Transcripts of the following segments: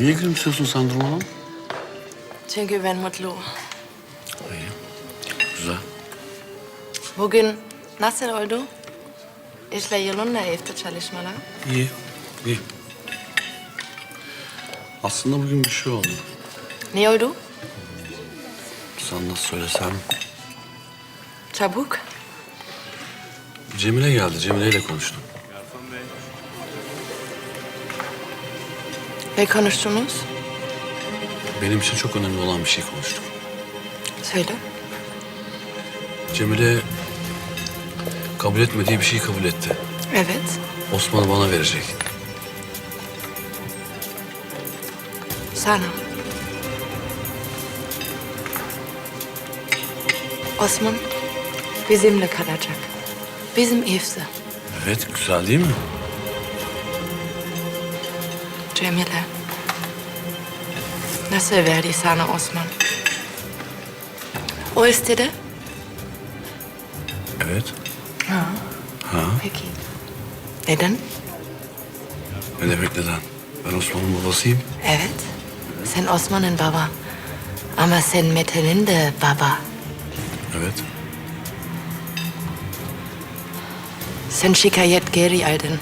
Niye gülümsüyorsun sen durmadan? Çünkü ben mutlu. İyi. Güzel. Bugün nasıl oldu? İşle yolunda evde çalışmalar. İyi. İyi. Aslında bugün bir şey oldu. Ne oldu? Sana nasıl söylesem. Çabuk. Cemile geldi. Cemile ile konuştum. Ne konuştunuz? Benim için çok önemli olan bir şey konuştuk. Söyle. Cemile kabul etmediği bir şeyi kabul etti. Evet. Osman'ı bana verecek. Sana. Osman bizimle kalacak. Bizim evde. Evet, güzel değil mi? Cemile. Nasıl verdi sana Osman? O istedi. Evet. Ha. Ha? Peki. Neden? Ne demek neden? Ben Osman'ın babasıyım. Evet. Sen Osman'ın baba. Ama sen Mete'nin de baba. Evet. Sen şikayet geri aldın.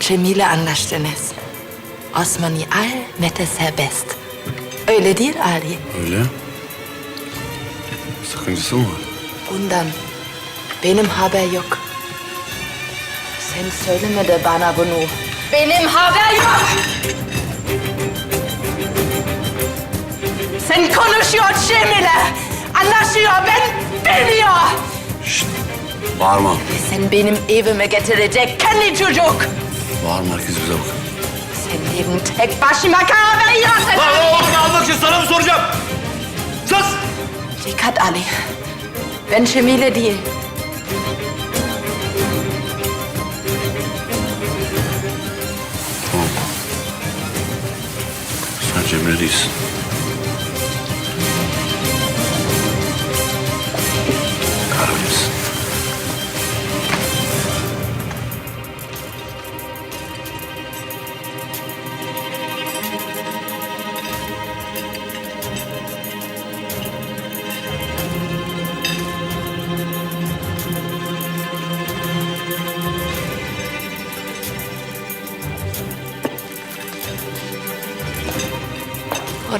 Cemile anlaştınız. Osman'ı al, Mete serbest. Öyle değil Ali. Öyle. Sakıncası mı var? Bundan benim haber yok. Sen söyleme de bana bunu. Benim haber yok. Sen konuşuyor Cemile. Anlaşıyor ben bilmiyor. Şşt! Bağırma. Sen benim evime getirecek kendi çocuk. Bağırma herkes bize bakın. Evin tek başıma karar veriyorsun. Lan oğlum almak için sana mı soracağım? Sus! Dikkat Ali. Ben Cemile değil. Tamam. Sen Cemile değilsin.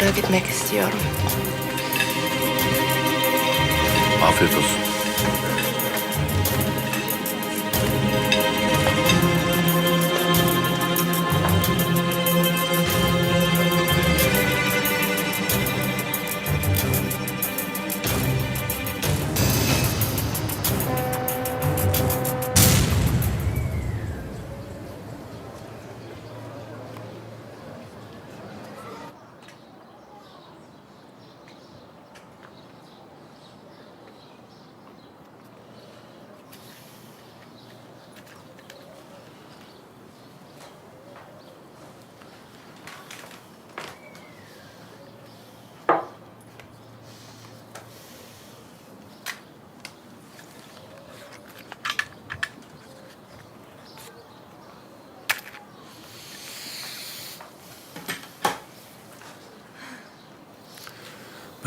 Oraya gitmek istiyorum. Afiyet olsun.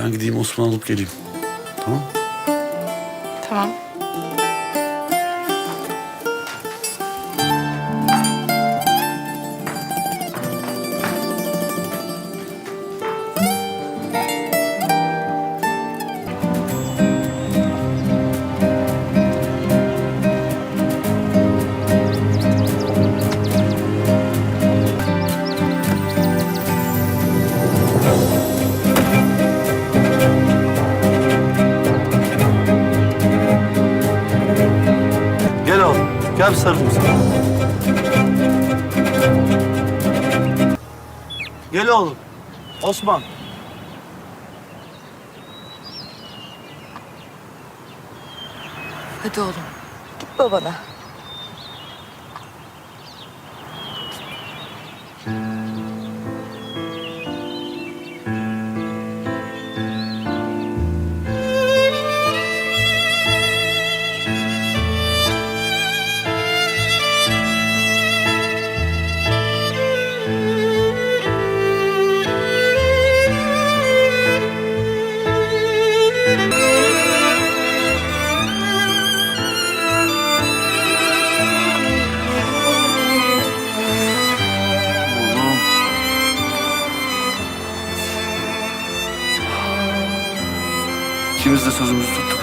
Ben gideyim Osman alıp geleyim. Tamam Tamam. Gel bir sana. Gel oğlum. Osman. Hadi oğlum. Git babana. sözümüzü tuttuk.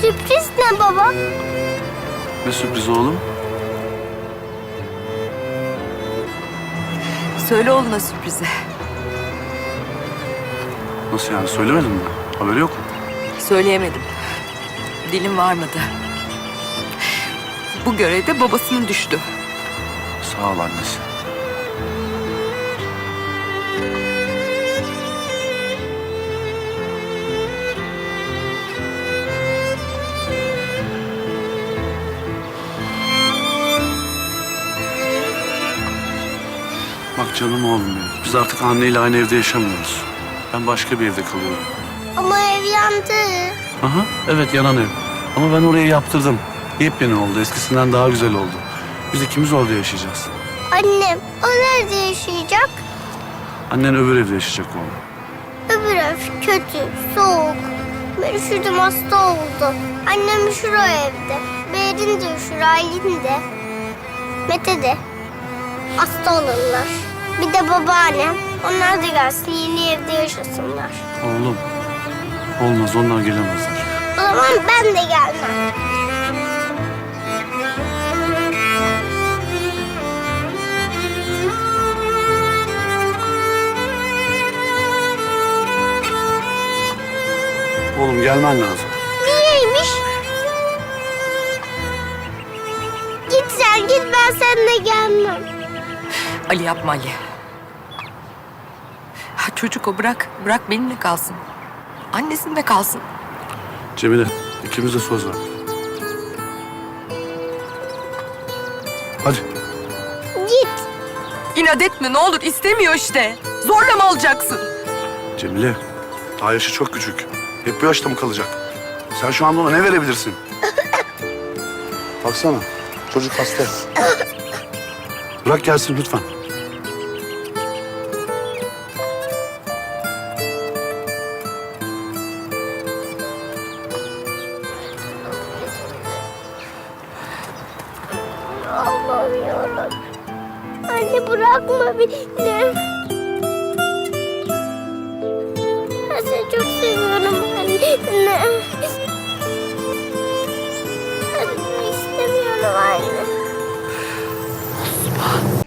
Sürpriz ne baba? Ne sürpriz oğlum? Söyle oğluna sürprizi. Nasıl yani söylemedin mi? Haberi yok mu? Söyleyemedim. Dilim varmadı. Bu görevde babasının düştü. Sağ ol annesi. Bak canım oğlum benim. Biz artık anneyle aynı evde yaşamıyoruz. Ben başka bir evde kalıyorum. Ama ev yandı. Aha, evet yanan ev. Ama ben orayı yaptırdım. Yepyeni oldu. Eskisinden daha güzel oldu. Biz ikimiz orada yaşayacağız. Annem o nerede yaşayacak? Annen öbür evde yaşayacak oğlum. Öbür ev kötü, soğuk. Ben üşüdüm hasta oldu. Annem üşür o evde. Berin de üşür, Aylin de. Mete de. Hasta olurlar. Bir de babaannem. Onlar da gelsin yeni evde yaşasınlar. Oğlum. Olmaz onlar gelemezler. O zaman ben de gelmem. Oğlum gelmen lazım. Niyeymiş? Git sen git ben seninle gelmem. Ali yapma Ali. Ha, çocuk o bırak. Bırak benimle kalsın. Annesinde kalsın. Cemile ikimiz de söz ver. Hadi. Git. İnat etme ne olur istemiyor işte. Zorla mı alacaksın? Cemile daha yaşı çok küçük. Hep bu yaşta mı kalacak? Sen şu anda ona ne verebilirsin? Baksana çocuk hasta. Bırak gelsin lütfen. Allah'ım yarabbim. Anne bırakma beni.